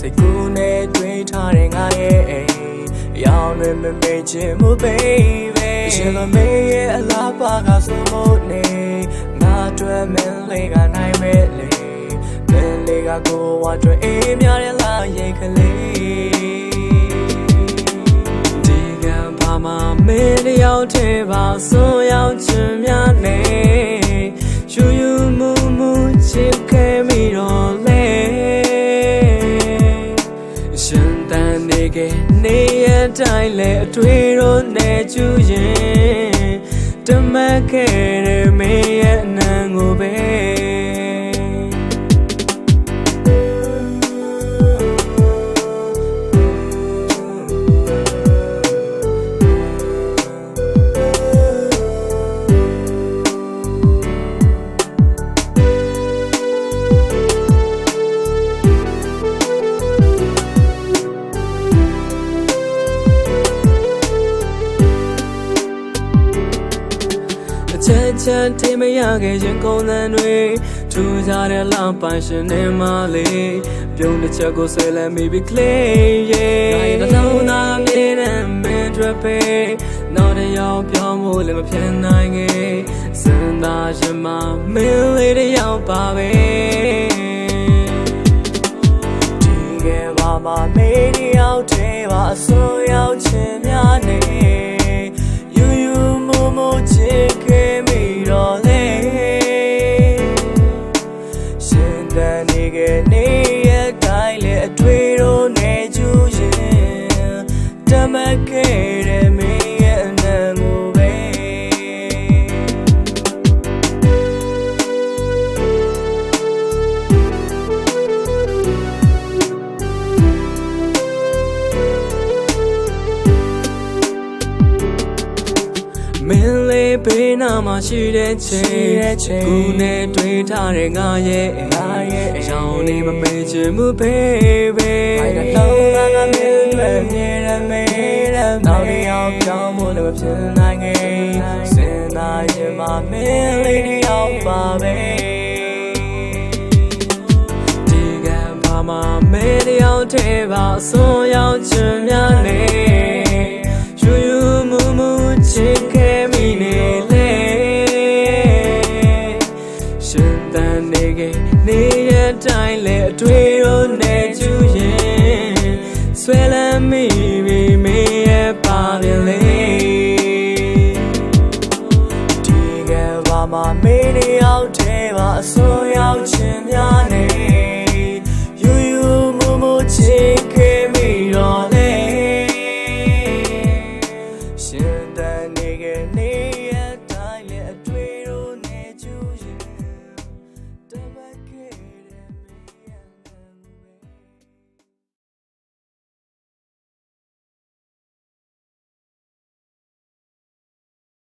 စိတ်ကူးနဲ့တွေးထားတဲ့ငါရဲ့အိမ်ရောင်တွေမမေ့ချင်မှု baby ရှင်မမေ့ရဲ့အလားပါကဆိုမို့နေငါတွေ့မင်းလေးကနိုင်မဲ့လေမင်းလေးကကိုဝါတွေ့အေးများတဲ့လားရိတ်ကလေးဒီကံပါမမင်းတယောက်တည်းပါဆိုရောက်ချင် န်နေကနေရတိုင်းလေအတွေ့တော့နေကျူရင်တမက်ခဲ့တဲ့မင်းရဲ့အနံကိုပဲ ချက်ချက်ထိမရခဲ့ခြင်းကုန်သံတွေထူကြတဲ့လောင်ပိုင်ရှင်နေမလေးပြုံးတစ်ချက်ကိုဆွဲလန်းမိပြီး clay yeah နိုင်တဲ့လုံးသားမြင်တဲ့မင်းတွေပဲနောက်တစ်ယောက်ပြောင်းဖို့လည်းမဖြစ်နိုင်ခဲ့စဉ်းစားရှင်မမင်းလေးတစ်ယောက်ပါပဲ တန်နေကနေရတိုင်းလေအတွေ့တော့နေကျူရင်တမက်ခဲ့ ဘေးနာမှာရှိတဲ့ချိန်ကူနဲ့တွေ့ထားတဲ့ငါရဲ့ငါရဲ့အယောင်လေးမမေ့ချင်ဘူး baby အိုင်တော့ငါကမင်းတွေမြင်ရမေးတယ်နောက်တစ်ယောက်ပြောင်းဖို့လည်းမဖြစ်နိုင်ခဲ့စင်သာရင်မှာမင်းလေးတစ်ယောက်ပါပဲဒီကံပါမမဲတယောက်တည်းပါအစိုးရောက်ချ ခဲ့နေရတိုင်းလေအတွေ့တော့နေကျူရင်ဆွဲလမ်းမိပြီမင်းရဲ့ပါပြန်လေဒီကဘာမှမင်းတယောက်တည်းပါအစိုးရောက်ချင်များ